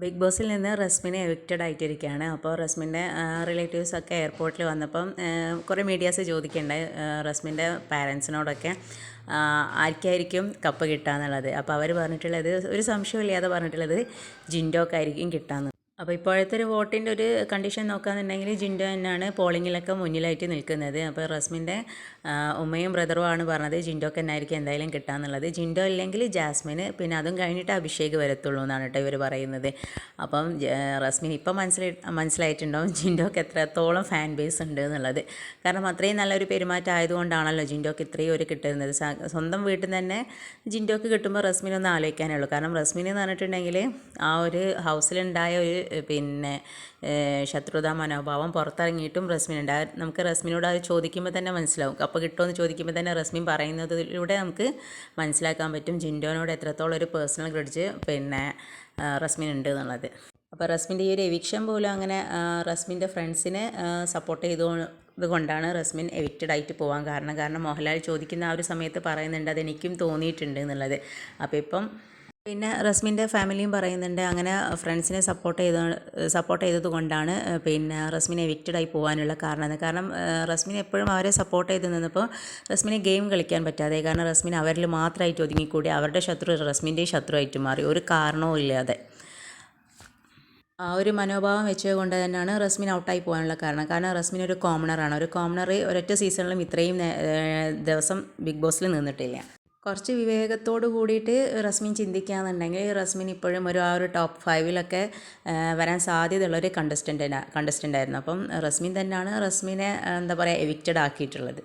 Big ബോസിൽ നിന്ന് റസ്മിനെ evicted ആയിട്ടിരിക്കുകയാണ്. അപ്പോൾ റസ്മിന്റെ റിലേറ്റീവ്സ് ഒക്കെ എയർപോർട്ടിൽ വന്നപ്പം കുറേ മീഡിയാസ് ചോദിക്കുന്നുണ്ടായി റസ്മിന്റെ പാരൻസിനോടൊക്കെ ആർക്കായിരിക്കും കപ്പ് കിട്ടുക എന്നുള്ളത് അപ്പോൾ അവർ പറഞ്ഞിട്ടുള്ളത് ഒരു സംശയമില്ലാതെ പറഞ്ഞിട്ടുള്ളത് ജിൻഡോക്കായിരിക്കും കിട്ടാന്ന് അപ്പോൾ ഇപ്പോഴത്തെ ഒരു വോട്ടിന്റെ ഒരു കണ്ടീഷൻ നോക്കുകയാണെന്നുണ്ടെങ്കിൽ ജിൻഡോ തന്നെയാണ് പോളിങ്ങിലൊക്കെ മുന്നിലായിട്ട് നിൽക്കുന്നത്. അപ്പോൾ റസ്മിന്റെ ഉമ്മയും ബ്രദറും ആണ് പറഞ്ഞത് ജിൻഡോക്ക് എന്നായിരിക്കും എന്തായാലും കിട്ടാന്നുള്ളത്. ജിൻഡോ ഇല്ലെങ്കിൽ ജാസ്മിന് പിന്നെ അതും കഴിഞ്ഞിട്ട് അഭിഷേക് വരത്തുള്ളൂ എന്നാണ് കേട്ടോ ഇവർ പറയുന്നത്. അപ്പം റസ്മിൻ ഇപ്പം മനസ്സിലായി മനസ്സിലായിട്ടുണ്ടാവും ജിൻഡോക്ക് എത്രത്തോളം ഫാൻ ബേസ് ഉണ്ട് എന്നുള്ളത്. കാരണം അത്രയും നല്ലൊരു പെരുമാറ്റം ആയതുകൊണ്ടാണല്ലോ ജിൻഡോക്ക് ഇത്രയും ഒരു കിട്ടുന്നത്. സ്വന്തം വീട്ടിൽ തന്നെ ജിൻഡോക്ക് കിട്ടുമ്പോൾ റസ്മിനൊന്ന് ആലോചിക്കാനേ ഉള്ളൂ. കാരണം റസ്മിൻ എന്ന് പറഞ്ഞിട്ടുണ്ടെങ്കിൽ ആ ഒരു ഹൗസിലുണ്ടായ ഒരു പിന്നെ ശത്രുതാ മനോഭാവം പുറത്തിറങ്ങിയിട്ടും റസ്മിനുണ്ട് നമുക്ക് റസ്മിനോട് അത് ചോദിക്കുമ്പോൾ തന്നെ മനസ്സിലാവും. അപ്പോൾ കിട്ടുമെന്ന് ചോദിക്കുമ്പോൾ തന്നെ റസ്മിൻ പറയുന്നതിലൂടെ നമുക്ക് മനസ്സിലാക്കാൻ പറ്റും ജിൻഡോനോട് എത്രത്തോളം ഒരു പേഴ്സണൽ ക്രെഡിറ്റ് പിന്നെ റസ്മിൻ ഉണ്ട് എന്നുള്ളത്. അപ്പോൾ റസ്മിന്റെ ഈ ഒരു എവിക്ഷൻ പോലും അങ്ങനെ റസ്മിന്റെ ഫ്രണ്ട്സിനെ സപ്പോർട്ട് ചെയ്തു ഇതുകൊണ്ടാണ് റസ്മിൻ എവിക്റ്റഡ് ആയിട്ട് പോകാൻ കാരണം. കാരണം മോഹൻലാൽ ചോദിക്കുന്ന ആ ഒരു സമയത്ത് പറയുന്നുണ്ട് അതെനിക്കും തോന്നിയിട്ടുണ്ട് എന്നുള്ളത്. അപ്പോൾ ഇപ്പം പിന്നെ റസ്മിന്റെ ഫാമിലിയും പറയുന്നുണ്ട് അങ്ങനെ ഫ്രണ്ട്സിനെ സപ്പോർട്ട് ചെയ്ത സപ്പോർട്ട് ചെയ്തത് കൊണ്ടാണ് പിന്നെ റസ്മിനെ എവിക്റ്റഡായി പോകാനുള്ള കാരണം കാരണം റസ്മിനെ എപ്പോഴും അവരെ സപ്പോർട്ട് ചെയ്ത് നിന്നപ്പോൾ റസ്മിനെ ഗെയിം കളിക്കാൻ പറ്റാതെ കാരണം റസ്മിൻ അവരിൽ മാത്രമായിട്ട് ഒതുങ്ങിക്കൂടി അവരുടെ ശത്രു റസ്മിന്റെയും ശത്രുവായിട്ട് മാറി ഒരു കാരണവും ഇല്ലാതെ. ആ ഒരു മനോഭാവം വെച്ചുകൊണ്ട് തന്നെയാണ് റസ്മിൻ ഔട്ടായി പോകാനുള്ള കാരണം. കാരണം റസ്മിൻ ഒരു കോമണറാണ് ഒരു കോമണർ ഒരൊറ്റ സീസണിലും ഇത്രയും ദിവസം ബിഗ് ബോസിൽ നിന്നിട്ടില്ല. കുറച്ച് വിവേകത്തോട് കൂടിയിട്ട് റസ്മിൻ ചിന്തിക്കുകയാണെന്നുണ്ടെങ്കിൽ റസ്മിൻ ഇപ്പോഴും ഒരു ആ ഒരു ടോപ്പ് ഫൈവിലൊക്കെ വരാൻ സാധ്യതയുള്ള ഒരു കണ്ടസ്റ്റന്റ് കണ്ടസ്റ്റന്റ് ആയിരുന്നു. അപ്പം റസ്മിൻ തന്നെയാണ് റസ്മിനെ എന്താ പറയുക എവിക്റ്റഡ് ആക്കിയിട്ടുള്ളത്.